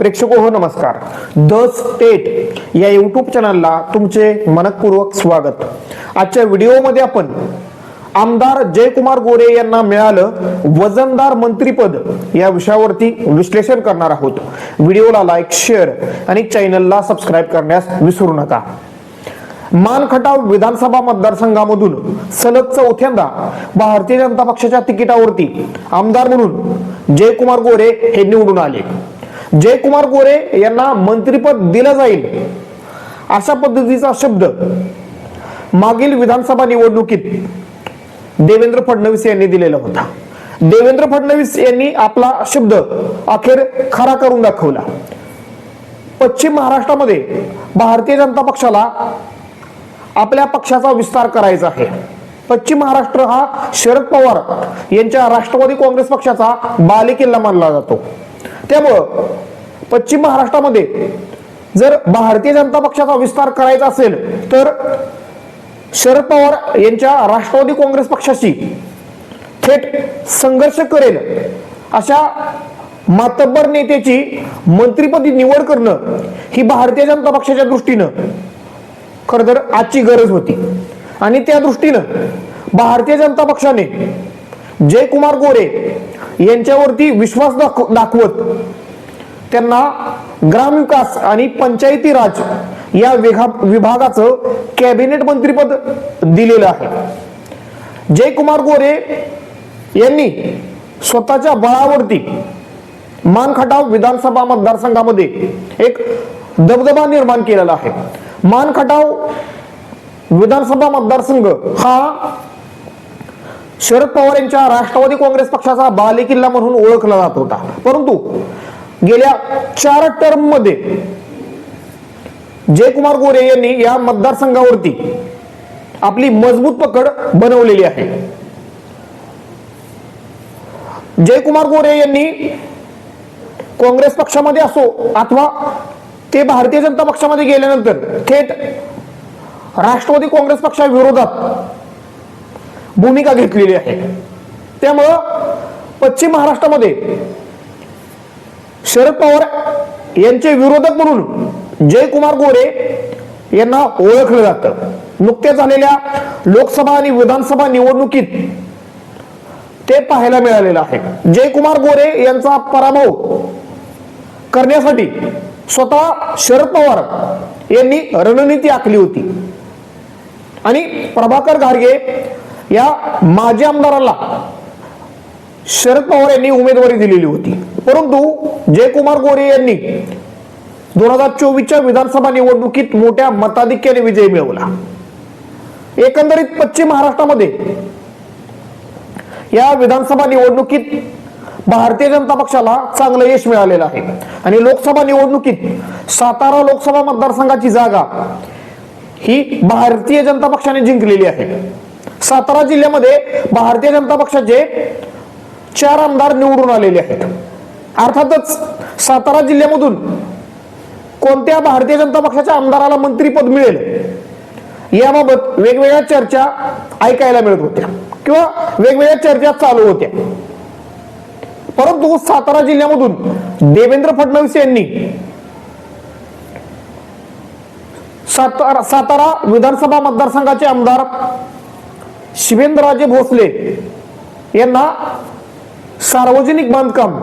प्रेक्षको हो नमस्कार. The state या युट्यूब चॅनलला तुमचे मनपूर्वक स्वागत. आजच्या व्हिडिओमध्ये आपण आमदार जयकुमार गोरे यांना मिळालं वजनदार मंत्रीपद या विषयावरती विश्लेषण करणार आहोत. व्हिडिओला लाईक शेअर आणि चॅनलला सबस्क्राईब करण्यास विसरू नका. मानखटाव विधानसभा मतदारसंघामधून सलग चौथ्यांदा भारतीय जनता पक्षाच्या तिकिटावरती आमदार म्हणून जयकुमार गोरे हे निवडून आले. जयकुमार गोरे यांना मंत्रीपद दिलं जाईल अशा पद्धतीचा शब्द मागील विधानसभा निवडणुकीत देवेंद्र फडणवीस यांनी दिलेला होता. देवेंद्र फडणवीस यांनी आपला शब्द अखेर खरा करून दाखवला. पश्चिम महाराष्ट्रामध्ये भारतीय जनता पक्षाला आपल्या पक्षाचा विस्तार करायचा आहे. पश्चिम महाराष्ट्र हा शरद पवार यांच्या राष्ट्रवादी काँग्रेस पक्षाचा बालेकिल्ला मानला जातो. त्यामुळं पश्चिम महाराष्ट्रामध्ये जर भारतीय जनता पक्षाचा विस्तार करायचा असेल तर शरद पवार यांच्या राष्ट्रवादी काँग्रेस पक्षाशी थेट संघर्ष करेल अशा मातब्बर नेत्याची मंत्रीपदी निवड करणं ही भारतीय जनता पक्षाच्या दृष्टीनं खर तर आजची गरज होती. आणि त्या दृष्टीनं भारतीय जनता पक्षाने जयकुमार गोरे यांच्यावरती विश्वास दाखवत त्यांना ग्रामविकास आणि पंचायती राज या विभागाचं कॅबिनेट मंत्रीपद दिलेलं आहे. जयकुमार गोरे यांनी स्वतःच्या बळावरती मानखटाव विधानसभा मतदारसंघामध्ये एक दबदबा निर्माण केलेला आहे. मानखटाव विधानसभा मतदारसंघ हा शरद पवार यांच्या राष्ट्रवादी काँग्रेस पक्षाचा बालेकिल्ला म्हणून ओळखला जात होता. परंतु गेल्या चार टर्ममध्ये जयकुमार गोरे यांनी या मतदारसंघावरती आपली मजबूत पकड बनवलेली आहे. जयकुमार गोरे यांनी काँग्रेस पक्षामध्ये असो अथवा ते भारतीय जनता पक्षामध्ये गेल्यानंतर थेट राष्ट्रवादी काँग्रेस पक्षाविरोधात भूमिका घेतलेली आहे. त्यामुळं पश्चिम महाराष्ट्रामध्ये शरद पवार यांचे विरोधक म्हणून जयकुमार गोरे यांना ओळखलं जातं. नुकत्याच झालेल्या लोकसभा आणि विधानसभा निवडणुकीत ते पाहायला मिळालेलं आहे. जयकुमार गोरे यांचा पराभव करण्यासाठी स्वतः शरद पवार यांनी रणनीती आखली होती. आणि प्रभाकर घारगे या माजी आमदाराला शरद पवार यांनी उमेदवारी दिलेली होती. परंतु जयकुमार गोरे यांनी दोन हजार चोवीसच्या विधानसभा निवडणुकीत मोठ्या मताधिक्याने विजय मिळवला. एकंदरीत पश्चिम महाराष्ट्रामध्ये या विधानसभा निवडणुकीत भारतीय जनता पक्षाला चांगलं यश मिळालेलं आहे. आणि लोकसभा निवडणुकीत सातारा लोकसभा मतदारसंघाची जागा ही भारतीय जनता पक्षाने जिंकलेली आहे. सातारा जिल्ह्यामध्ये भारतीय जनता पक्षाचे चार आमदार निवडून आलेले आहेत. अर्थातच सातारा जिल्ह्यामधून कोणत्या भारतीय जनता पक्षाच्या आमदाराला मंत्रीपद मिळेल याबाबत वेगवेगळ्या चर्चा ऐकायला मिळत होत्या किंवा वेगवेगळ्या चर्चा चालू होत्या. परंतु सातारा जिल्ह्यामधून देवेंद्र फडणवीस यांनी सातारा सातारा विधानसभा मतदारसंघाचे आमदार शिवेंद्रराजे भोसले यांना सार्वजनिक बांधकाम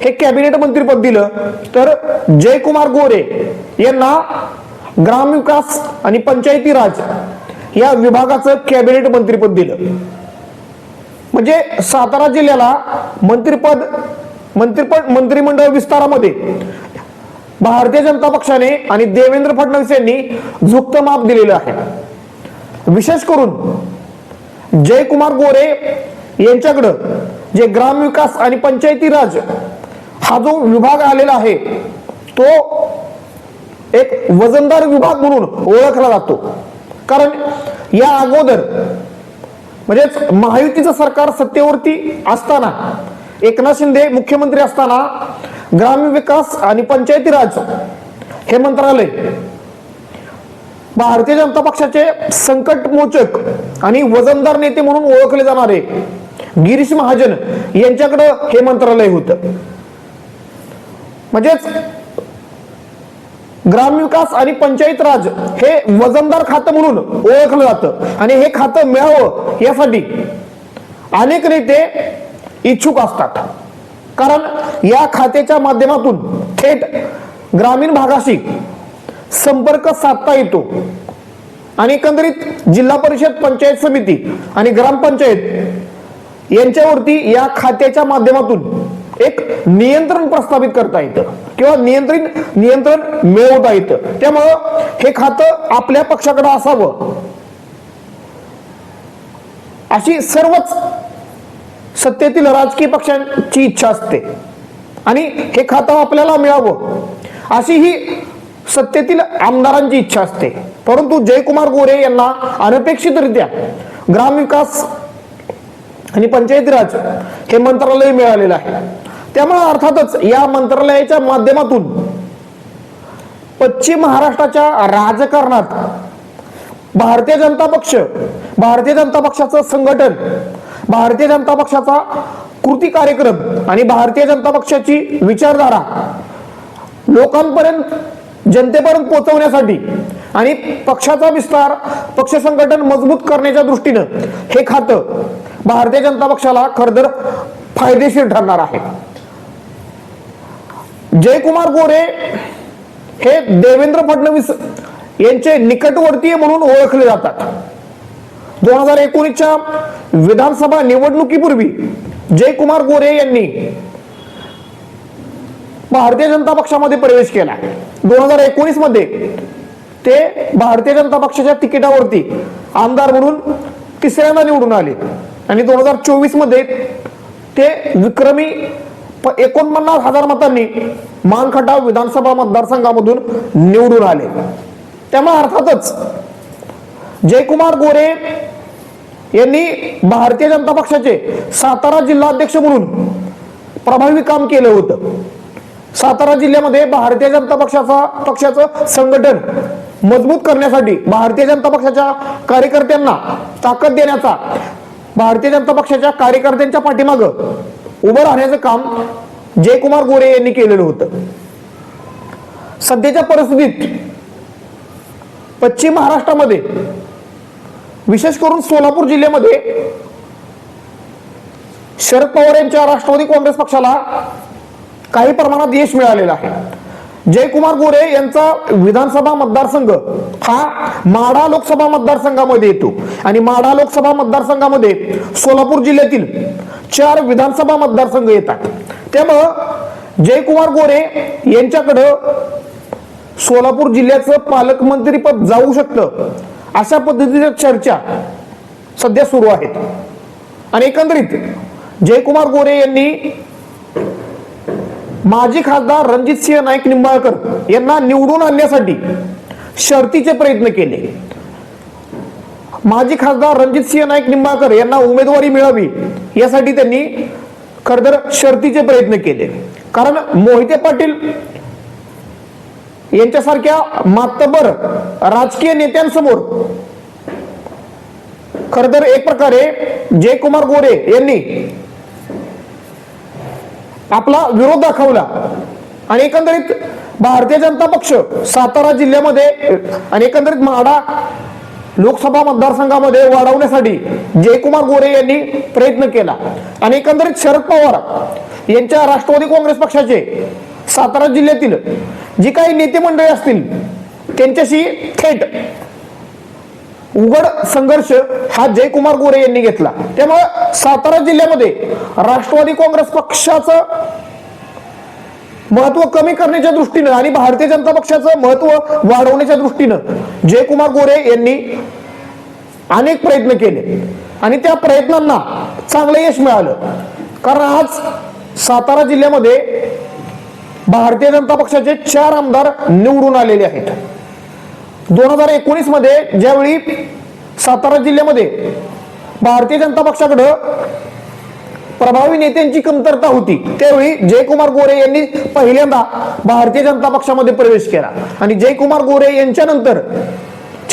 हे कॅबिनेट मंत्रीपद दिलं. तर जयकुमार गोरे यांना ग्रामविकास आणि पंचायती राज या विभागाचं कॅबिनेट मंत्रीपद दिलं. म्हणजे सातारा जिल्ह्याला मंत्रीपद मंत्रीपद मंत्रिमंडळ विस्तारामध्ये भारतीय जनता पक्षाने आणि देवेंद्र फडणवीस यांनी झुक्त माप दिलेलं आहे. विशेष करून जयकुमार गोरे यांच्याकडं जे ग्रामविकास आणि पंचायती राज हा जो विभाग आलेला आहे तो एक वजनदार विभाग म्हणून ओळखला जातो. कारण या अगोदर म्हणजेच महायुतीचं सरकार सत्तेवरती असताना एकनाथ शिंदे मुख्यमंत्री असताना ग्रामविकास आणि पंचायती राज हे मंत्रालय भारतीय जनता पक्षाचे संकट मोचक आणि वजनदार नेते म्हणून ओळखले जाणारे गिरीश महाजन यांच्याकडे हे मंत्रालय होत. म्हणजेच ग्रामविकास आणि पंचायत राज हे वजनदार खातं म्हणून ओळखलं जातं आणि हे खातं मिळावं यासाठी अनेक नेते इच्छुक असतात. कारण या खात्याच्या माध्यमातून थेट ग्रामीण भागाशी संपर्क साधता येतो. आणि एकंदरीत जिल्हा परिषद पंचायत समिती आणि ग्रामपंचायत यांच्यावरती या खात्याच्या माध्यमातून एक नियंत्रण प्रस्थापित करता येतं किंवा नियंत्रित नियंत्रण मिळवता येतं. त्यामुळं हे खातं आपल्या पक्षाकडे असावं. अशी सर्वच सत्तेतील राजकीय पक्षांची इच्छा असते. आणि हे खातं आपल्याला मिळावं. अशी ही सत्तेतील आमदारांची इच्छा असते. परंतु जयकुमार गोरे यांना अनपेक्षितरित्या ग्रामविकास आणि पंचायती राज हे मंत्रालय मिळालेलं आहे. त्यामुळे अर्थातच या मंत्रालयाच्या माध्यमातून पश्चिम महाराष्ट्राच्या राजकारणात भारतीय जनता पक्ष भारतीय जनता पक्षाचं संघटन भारतीय जनता पक्षाचा कृती कार्यक्रम आणि भारतीय जनता पक्षाची विचारधारा लोकांपर्यंत जनतेपर्यंत पोहोचवण्यासाठी आणि पक्षाचा विस्तार पक्ष संघटन मजबूत करण्याच्या दृष्टीनं हे खातं भारतीय जनता पक्षाला खरंतर फायदेशीर ठरणार आहे. जयकुमार गोरे हे देवेंद्र फडणवीस यांचे निकटवर्तीय म्हणून ओळखले जातात. दोन हजार एकोणीसच्या विधानसभा निवडणुकीपूर्वी जयकुमार गोरे यांनी भारतीय जनता पक्षामध्ये प्रवेश केला. दोन हजार एकोणीसमध्ये ते भारतीय जनता पक्षाच्या तिकिटावरती आमदार म्हणून तिसऱ्यांदा निवडून आले. आणि दोन हजार चोवीसमध्ये ते विक्रमी एकोणपन्नास हजार मतांनी मानखटाव विधानसभा मतदारसंघामधून निवडून आले. त्यामुळे अर्थातच जयकुमार गोरे यांनी भारतीय जनता पक्षाचे सातारा जिल्हाध्यक्ष म्हणून प्रभावी काम केलं होतं. सातारा जिल्ह्यामध्ये भारतीय जनता पक्षाचा पक्षाचं संघटन मजबूत करण्यासाठी भारतीय जनता पक्षाच्या कार्यकर्त्यांना ताकद देण्याचा भारतीय जनता पक्षाच्या कार्यकर्त्यांच्या पाठीमागं उभं राहण्याचं काम जयकुमार गोरे यांनी केलेलं होतं. सध्याच्या परिस्थितीत पश्चिम महाराष्ट्रामध्ये विशेष करून सोलापूर जिल्ह्यामध्ये शरद पवार यांच्या राष्ट्रवादी काँग्रेस पक्षाला काही प्रमाणात यश मिळालेलं आहे. जयकुमार गोरे यांचा विधानसभा मतदारसंघ हा माढा लोकसभा मतदारसंघामध्ये येतो. आणि माढा लोकसभा मतदारसंघामध्ये सोलापूर जिल्ह्यातील चार विधानसभा मतदारसंघ येतात. त्यामुळं जयकुमार गोरे यांच्याकडं सोलापूर जिल्ह्याचं पालकमंत्रीपद जाऊ शकतं अशा पद्धतीच्या चर्चा सध्या सुरू आहेत. आणि एकंदरीत जयकुमार गोरे यांनी माजी खासदार रणजित सिंह नाईक निंबाळकर यांना निवडून आणण्यासाठी शर्तीचे प्रयत्न केले. माजी खासदार रणजित सिंह नाईक निंबाळकर यांना उमेदवारी मिळावी यासाठी त्यांनी खरतर शर्तीचे प्रयत्न केले. कारण मोहिते पाटील यांच्यासारख्या मातबर राजकीय नेत्यांसमोर खर तर एक प्रकारे जयकुमार गोरे यांनी आपला विरोध दाखवला. आणि एकंदरीत भारतीय जनता पक्ष सातारा जिल्ह्यामध्ये आणि एकंदरीत म्हाडा लोकसभा मतदारसंघामध्ये वाढवण्यासाठी जयकुमार गोरे यांनी प्रयत्न केला. आणि एकंदरीत शरद पवार यांच्या राष्ट्रवादी काँग्रेस पक्षाचे सातारा जिल्ह्यातील जी काही नेते मंडळी असतील त्यांच्याशी थेट उघड संघर्ष हा जयकुमार गोरे यांनी घेतला. त्यामुळे सातारा जिल्ह्यामध्ये राष्ट्रवादी काँग्रेस पक्षाचं महत्त्व कमी करण्याच्या दृष्टीनं आणि भारतीय जनता पक्षाचं महत्त्व वाढवण्याच्या दृष्टीनं जयकुमार गोरे यांनी अनेक प्रयत्न केले. आणि त्या प्रयत्नांना चांगलं यश मिळालं. कारण आज सातारा जिल्ह्यामध्ये भारतीय जनता पक्षाचे चार आमदार निवडून आलेले आहेत. दोन हजार एकोणीसमध्ये ज्यावेळी सातारा जिल्ह्यामध्ये भारतीय जनता पक्षाकडं प्रभावी नेत्यांची कमतरता होती त्यावेळी जयकुमार गोरे यांनी पहिल्यांदा भारतीय जनता पक्षामध्ये प्रवेश केला. आणि जयकुमार गोरे यांच्यानंतर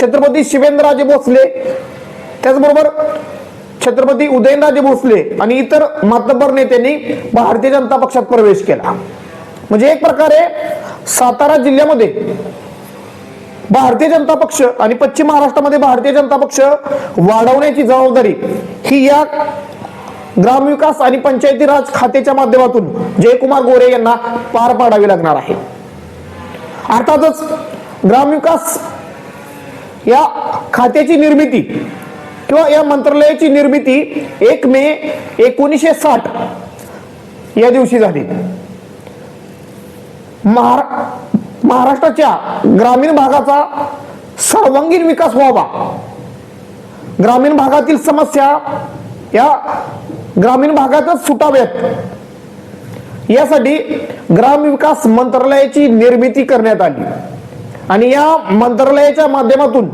छत्रपती शिवेंद्रराजे भोसले त्याचबरोबर छत्रपती उदयनराजे भोसले आणि इतर मातब्बर नेत्यांनी भारतीय जनता पक्षात प्रवेश केला. म्हणजे एक प्रकारे सातारा जिल्ह्यामध्ये भारतीय जनता पक्ष आणि पश्चिम महाराष्ट्रामध्ये भारतीय जनता पक्ष वाढवण्याची जबाबदारी ही या ग्रामविकास आणि पंचायती राज खात्याच्या माध्यमातून जयकुमार गोरे यांना पार पाडावी लागणार आहे. अर्थातच ग्रामविकास या खात्याची निर्मिती किंवा या मंत्रालयाची निर्मिती एक मे एकोणीसशे साठ या दिवशी झाली. महारा महाराष्ट्राच्या ग्रामीण भागाचा सर्वांगीण विकास व्हावा. ग्रामीण भागातील समस्या या ग्रामीण भागातच सुटाव्यात. यासाठी ग्रामविकास मंत्रालयाची निर्मिती करण्यात आली. आणि या मंत्रालयाच्या माध्यमातून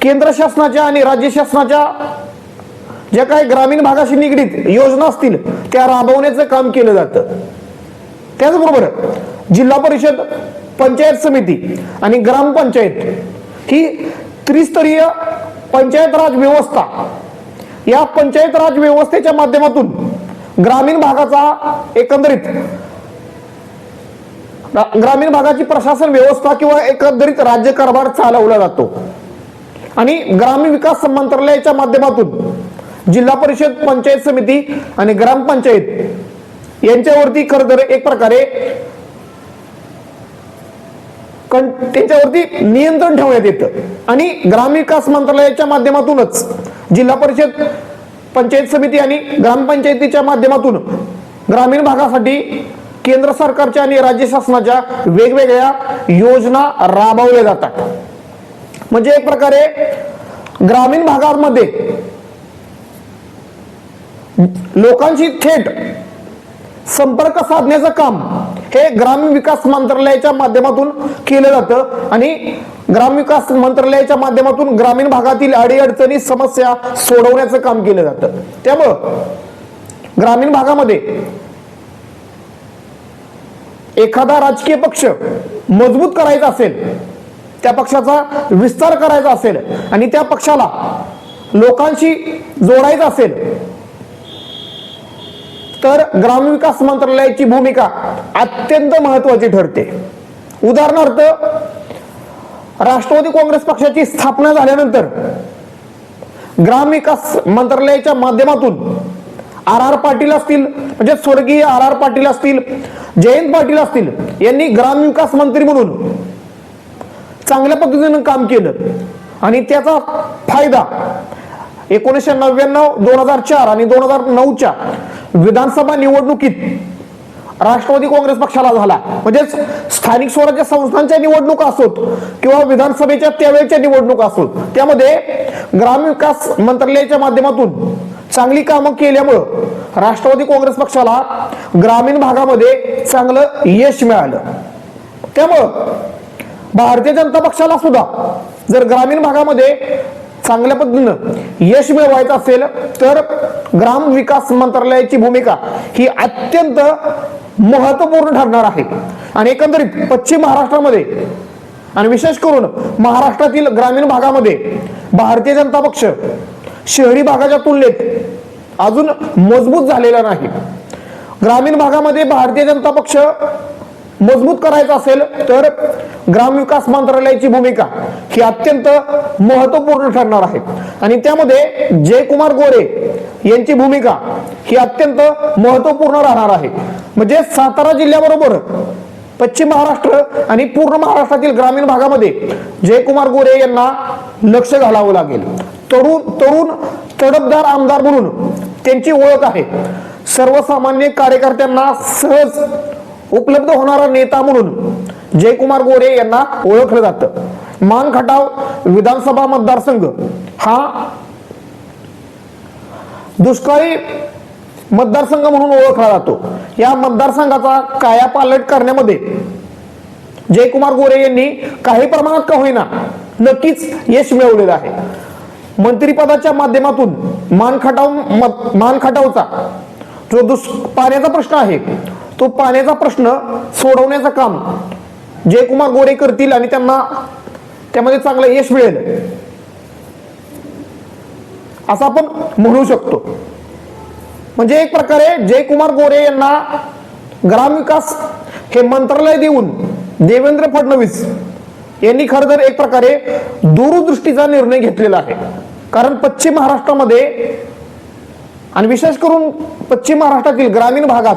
केंद्र शासनाच्या आणि राज्य शासनाच्या ज्या काही ग्रामीण भागाशी निगडीत योजना असतील त्या राबवण्याचं काम केलं जातं. त्याचबरोबर जिल्हा परिषद पंचायत समिती आणि ग्रामपंचायत ही त्रिस्तरीय पंचायत राज व्यवस्था या पंचायत राज व्यवस्थेच्या माध्यमातून ग्रामीण भागाचा एकंदरीत ग्रामीण भागाची प्रशासन व्यवस्था किंवा एकंदरीत राज्यकारभार चालवला जातो. आणि ग्रामीण विकास मंत्रालयाच्या माध्यमातून जिल्हा परिषद पंचायत समिती आणि ग्रामपंचायत यांच्यावरती खर तर एक प्रकारे त्याच्यावरती त्यांच्यावरती नियंत्रण ठेवण्यात येतं. आणि ग्रामविकास मंत्रालयाच्या माध्यमातूनच जिल्हा परिषद पंचायत समिती आणि ग्रामपंचायतीच्या माध्यमातून ग्रामीण भागासाठी केंद्र सरकारच्या आणि राज्य शासनाच्या वेगवेगळ्या योजना राबवल्या जातात. म्हणजे एक प्रकारे ग्रामीण भागामध्ये लोकांशी थेट संपर्क साधण्याचं काम हे ग्रामीण विकास मंत्रालयाच्या माध्यमातून केलं जातं. आणि ग्रामविकास मंत्रालयाच्या माध्यमातून ग्रामीण भागातील अडीअडचणी समस्या सोडवण्याचं काम केलं जातं. त्यामुळं ग्रामीण भागामध्ये एखादा राजकीय पक्ष मजबूत करायचा असेल त्या पक्षाचा विस्तार करायचा असेल आणि त्या पक्षाला लोकांशी जोडायचं असेल तर ग्रामविकास मंत्रालयाची भूमिका अत्यंत महत्वाची ठरते. उदाहरणार्थ राष्ट्रवादी काँग्रेस पक्षाची स्थापना झाल्यानंतर ग्रामविकास मंत्रालयाच्या माध्यमातून आर आर पाटील असतील म्हणजे स्वर्गीय आर आर पाटील असतील जयंत पाटील असतील यांनी ग्रामविकास मंत्री म्हणून चांगल्या पद्धतीनं काम केलं. आणि त्याचा फायदा एकोणीसशे नव्याण्णव दोन हजार चार आणि दोन हजार नऊच्या विधानसभा निवडणुकीत राष्ट्रवादी काँग्रेस पक्षाला झाला. म्हणजेच स्थानिक स्वराज्य संस्थांच्या निवडणुका असोत किंवा विधानसभेच्या त्यावेळेच्या निवडणुका असोत. त्यामध्ये ग्रामविकास मंत्रालयाच्या माध्यमातून चांगली कामं केल्यामुळं राष्ट्रवादी काँग्रेस पक्षाला ग्रामीण भागामध्ये चांगलं यश मिळालं. त्यामुळं भारतीय जनता पक्षाला सुद्धा जर ग्रामीण भागामध्ये चांगल्या पद्धतीनं यश मिळवायचं असेल तर ग्राम विकास मंत्रालयाची भूमिका ही अत्यंत महत्त्वपूर्ण ठरणार आहे. आणि एकंदरीत पश्चिम महाराष्ट्रामध्ये आणि विशेष करून महाराष्ट्रातील ग्रामीण भागामध्ये भारतीय जनता पक्ष शहरी भागाच्या तुलनेत अजून मजबूत झालेला नाही. ग्रामीण भागामध्ये भारतीय जनता पक्ष मजबूत करायचा असेल तर ग्रामविकास मंत्रालयाची भूमिका ही अत्यंत महत्त्वपूर्ण ठरणार आहे. आणि त्यामध्ये जयकुमार गोरे यांची भूमिका ही अत्यंत महत्त्वपूर्ण राहणार आहे. म्हणजे सातारा जिल्ह्याबरोबर पश्चिम महाराष्ट्र आणि पूर्ण महाराष्ट्रातील ग्रामीण भागामध्ये जयकुमार गोरे यांना लक्ष घालावं लागेल. तरुण तरुण तडपदार आमदार म्हणून त्यांची ओळख आहे. सर्वसामान्य कार्यकर्त्यांना सहज उपलब्ध होणारा नेता म्हणून जयकुमार गोरे यांना ओळखलं जातं. मान खटाव विधानसभा मतदारसंघ हा दुष्काळी मतदारसंघ म्हणून ओळखला जातो. या मतदारसंघाचा कायापालट करण्यामध्ये जयकुमार गोरे यांनी काही प्रमाणात का होईना नक्कीच यश मिळवलेलं आहे. मंत्रिपदाच्या माध्यमातून मान खटाव मत- मान खटावचा जो दुष् पाण्याचा प्रश्न आहे तो पाण्याचा प्रश्न सोडवण्याचं काम जयकुमार गोरे करतील आणि त्यांना त्यामध्ये चांगलं यश मिळेल. असं आपण म्हणू शकतो. म्हणजे एक प्रकारे जयकुमार गोरे यांना ग्रामविकास हे मंत्रालय देऊन देवेंद्र फडणवीस यांनी खरं तर एक प्रकारे दूरदृष्टीचा निर्णय घेतलेला आहे. कारण पश्चिम महाराष्ट्रामध्ये आणि विशेष करून पश्चिम महाराष्ट्रातील ग्रामीण भागात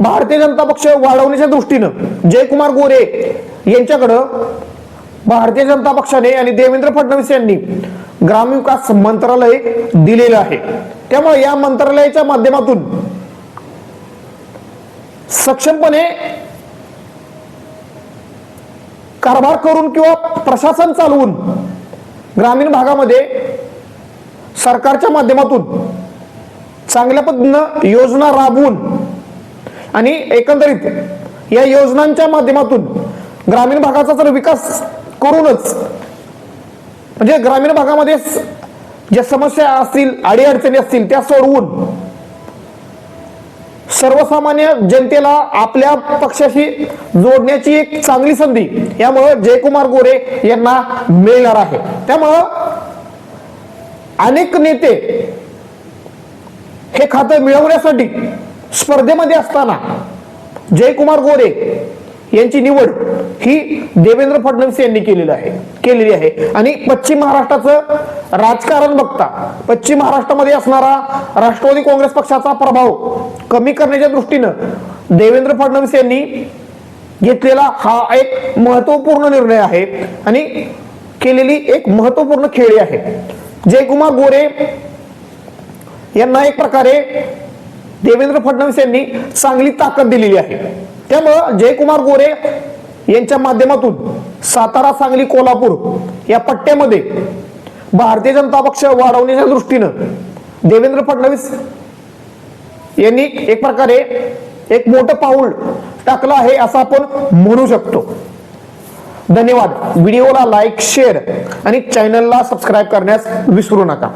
भारतीय जनता पक्ष वाढवण्याच्या दृष्टीनं जयकुमार गोरे यांच्याकडं भारतीय जनता पक्षाने आणि देवेंद्र फडणवीस यांनी ग्रामविकास मंत्रालय दिलेलं आहे. त्यामुळे या मंत्रालयाच्या माध्यमातून सक्षमपणे कारभार करून किंवा प्रशासन चालवून ग्रामीण भागामध्ये सरकारच्या माध्यमातून चांगल्या पद्धतीनं योजना राबवून आणि एकंदरीत या योजनांच्या माध्यमातून ग्रामीण भागाचा जर विकास करूनच म्हणजे ग्रामीण भागामध्ये ज्या समस्या असतील अडीअडचणी असतील त्या सोडवून सर्वसामान्य जनतेला आपल्या पक्षाशी जोडण्याची एक चांगली संधी यामुळं जयकुमार गोरे यांना मिळणार आहे. त्यामुळं अनेक नेते हे खातं मिळवण्यासाठी स्पर्धेमध्ये असताना जयकुमार गोरे यांची निवड ही देवेंद्र फडणवीस यांनी केलेली आहे केलेली आहे. आणि पश्चिम महाराष्ट्राचं राजकारण बघता पश्चिम महाराष्ट्रामध्ये असणारा राष्ट्रवादी काँग्रेस पक्षाचा प्रभाव कमी करण्याच्या दृष्टीनं देवेंद्र फडणवीस यांनी घेतलेला हा एक महत्त्वपूर्ण निर्णय आहे आणि केलेली एक महत्त्वपूर्ण खेळी आहे. जयकुमार गोरे यांना एक प्रकारे देवेंद्र फडणवीस यांनी चांगली ताकद दिलेली आहे. त्यामुळं जयकुमार गोरे यांच्या माध्यमातून सातारा सांगली कोल्हापूर या पट्ट्यामध्ये भारतीय जनता पक्ष वाढवण्याच्या दृष्टीनं देवेंद्र फडणवीस यांनी एक प्रकारे एक मोठं पाऊल टाकलं आहे असं आपण म्हणू शकतो. धन्यवाद. व्हिडिओला लाईक शेअर आणि चॅनलला सबस्क्राईब करण्यास विसरू नका.